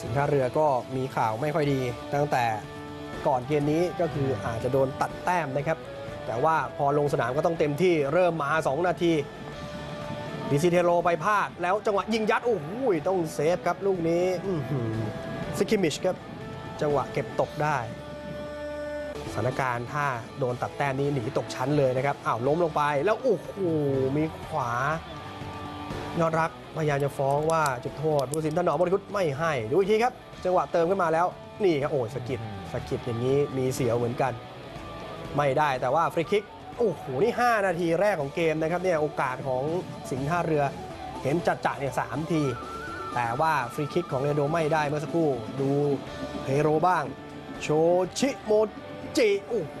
สิงห์ท่าเรือก็มีข่าวไม่ค่อยดี ตั้งแต่ก่อนเกมนี้ก็คืออาจจะโดนตัดแต้มนะครับ แต่ว่าพอลงสนามก็ต้องเต็มที่เริ่มมา 2 นาทีดิซิเทโรไปพลาด แล้วจังหวะยิงยัด โอ้โหต้องเซฟครับลูกนี้สกิมิชครับ จังหวะเก็บตกได้สถานการณ์ถ้าโดนตัดแต้มนี้หนีตกชั้นเลยนะครับอ้าวล้มลงไปแล้วโอ้โหมีขวา ยอดรักพยายามจะฟ้องว่าจุดโทษผู้สินถนอมบริคุตไม่ให้ ดูอีกทีครับ จังหวะเติมขึ้นมาแล้ว นี่ครับโอ้ยสะกิดสะกิดอย่างนี้มีเสียวเหมือนกัน ไม่ได้แต่ว่าฟรีคิกโอ้โหนี่ 5 นาทีแรกของเกมนะครับเนี่ยโอกาสของสิงห์ท่าเรือเห็นจัดจ่าเนี่ยสามที แต่ว่าฟรีคิกของเรโดไม่ได้เมื่อสักครู่ดูเฮโรบ้าง โชชิโมจิโอ้โห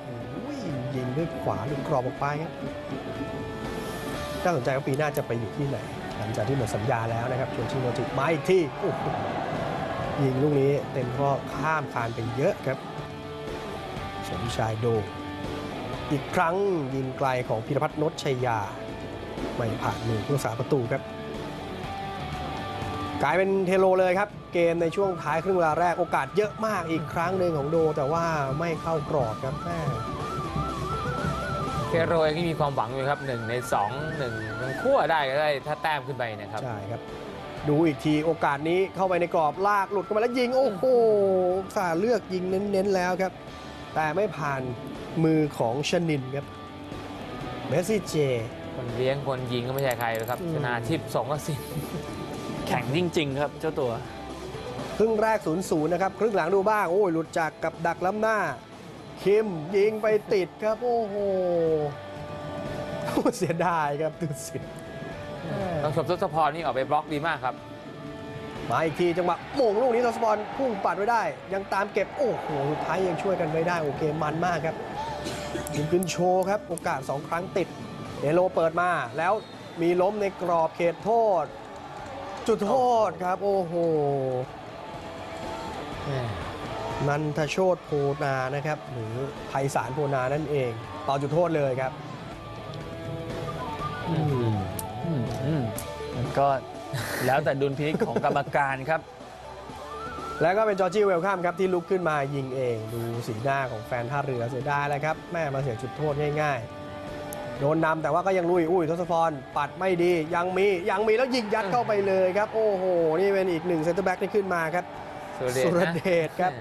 ยิงด้วยขวาหลุดกรอบออกไปครับน่าสนใจว่าปีหน้าจะไปอยู่ที่ไหน หลังจากที่หมดสัญญาแล้วนะครับโชชิโมจิมาอีกที่ยิงลูกนี้เต็มข้อข้ามคานไปเยอะครับ สมชายโด อีกครั้งยิงไกลของพิรพัฒน์นชชัยยา ไม่ผ่านมือผู้รักษาประตูครับ กลายเป็นเทโลเลยครับ เกมในช่วงท้ายครึ่งเวลาแรกโอกาสเยอะมากอีกครั้งหนึ่งของโด แต่ว่าไม่เข้ากรอบครับแม่ เทโรเองก็มีความหวังอยู่ครับหนึ่งในสองหนึ่งทั้งคู่ได้ก็ได้ถ้าแต้มขึ้นไปนะครับ ใช่ครับ ดูอีกทีโอกาสนี้เข้าไปในกรอบลากหลุดเข้ามาแล้วยิง โอ้โหสาเลือกยิงเน้นๆแล้วครับ แต่ไม่ผ่านมือของชนินครับเมสซี่เจ คนเลี้ยงคนยิงก็ไม่ใช่ใครหรอกครับอืม ชนะทิพย์สงกสินแข็งจริง ๆ ครับเจ้าตัว ครึ่งแรก0-0นะครับ ครึ่งหลังดูบ้าง โอ้ย หลุดจากกับดักล้ำหน้า คิมยิงไปติดครับ โอ้โหเสียดายครับดูสิต้องชมทศพรนี่ออกไปบล็อกดีมากครับ มาอีกทีจังหวะโมงลูกนี้ทศพรพุ่งปัดไว้ได้ ยังตามเก็บ โอ้โหสุดท้ายยังช่วยกันไม่ได้ โอเคมันมากครับยิงขึ้นโชว์ครับ โอกาส 2 ครั้งติดเดโลเปิดมาแล้วมีล้มในกรอบเขตโทษ จุดโทษครับ โอ้โห นันทโชตโพนานะครับ หรือไพศาลโพนานั่นเองต่อจุดโทษเลยครับมันก็แล้วแต่ดุลพินิจของกรรมการครับ แล้วก็เป็นจอร์จี้เวลคัมครับ ที่ลุกขึ้นมายิงเอง ดูสีหน้าของแฟนท่าเรือเสียดายแล้วครับ แม่มาเสียจุดโทษง่าย ๆ โดนนำแต่ว่าก็ยังลุยอุ้ยทศพร ปัดไม่ดียังมียังมีแล้วยิงยัดเข้าไปเลยครับ โอ้โห นี่เป็นอีกหนึ่งเซนเตอร์แบ็กที่ขึ้นมาครับสุรเดชสุรนะเดชครับ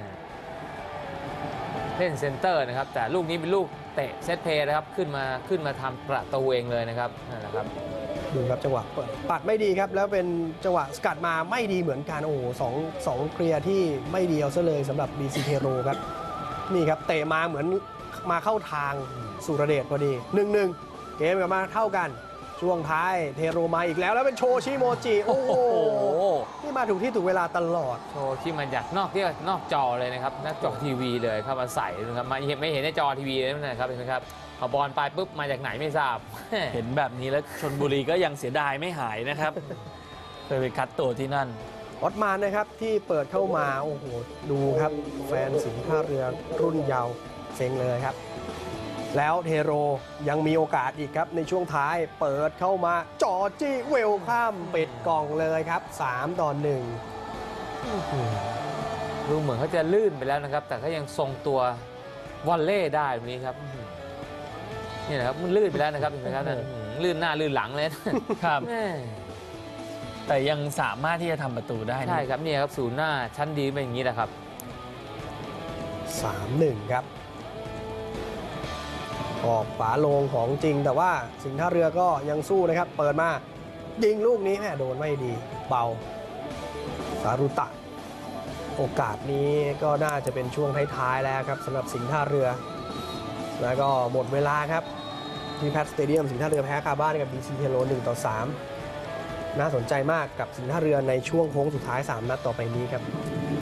เล่นเซนเตอร์นะครับ แต่ลูกนี้เป็นลูกเตะเซตเพย์นะครับ ขึ้นมาขึ้นมาทำประตูเองเลยนะครับนั่นแหละครับดูครับจังหวะเปิดปัดไม่ดีครับ แล้วเป็นจังหวะสกัดมาไม่ดีเหมือนกัน โอ้โหสองสองเคลียร์ที่ไม่ดีเอาซะเลยสำหรับ BC เทโรครับ นี่ครับเตะมาเหมือนมาเข้าทางสุรเดชพอดี1นหนึ่งเกมกลับมาเท่ากัน ช่วงท้ายเทโรมาอีกแล้วแล้วเป็นโชชิโมจิโอ้โหโอ้โห นี่มาถูกที่ถูกเวลาตลอด โชว์ที่มันจากนอกที่นอกจอเลยนะครับนอกจอทีวีเลยเข้ามาใส่นะครับมาเห็นไม่เห็นในจอทีวีเลยนะครับเห็นไหมครับเอาบอลไปปุ๊บมาจากไหนไม่ทราบ เห็นแบบนี้แล้วชนบุรีก็ยังเสียดายไม่หายนะครับเคยไปคัดตัวที่นั่น ออตมานนะครับที่เปิดเข้ามา โอ้โห ดูครับ แฟนสิงห์ท่าเรือรุ่นเยาว์เซ็งเลยครับ แล้วเทโรยังมีโอกาสอีกครับ ในช่วงท้ายเปิดเข้ามาจอร์จี้เวลข้ามปิดกล่องเลยครับ 3 ต่อ1ดูเหมือนเขาจะลื่นไปแล้วนะครับ แต่เขายังทรงตัววอลเล่ได้แบบนี้ครับนี่นะครับมันลื่นไปแล้วนะครับเห็นไหมครับนั่นอื้อหือลื่นหน้าลื่นหลังเลยนะครับแม่แต่ยังสามารถที่จะทำประตูได้นะใช่ครับเนี่ยครับศูนย์หน้าชั้นดีเป็นอย่างนี้แหละครับ 3-1 ครับ ออกฝาโลงของจริง แต่ว่าสิงห์ท่าเรือก็ยังสู้นะครับ เปิดมายิงลูกนี้แม่โดนไม่ดีเบาสารุตะ โอกาสนี้ก็น่าจะเป็นช่วงท้ายๆแล้วครับสำหรับสิงห์ท่าเรือ แล้วก็หมดเวลาครับที่แพทสเตเดียมสิงห์ท่าเรือแพ้คาบ้านกับบีซีเทโล1ต่อ 3 น่าสนใจมากกับสิงห์ท่าเรือในช่วงโค้งสุดท้าย 3 นัดต่อไปนี้ครับ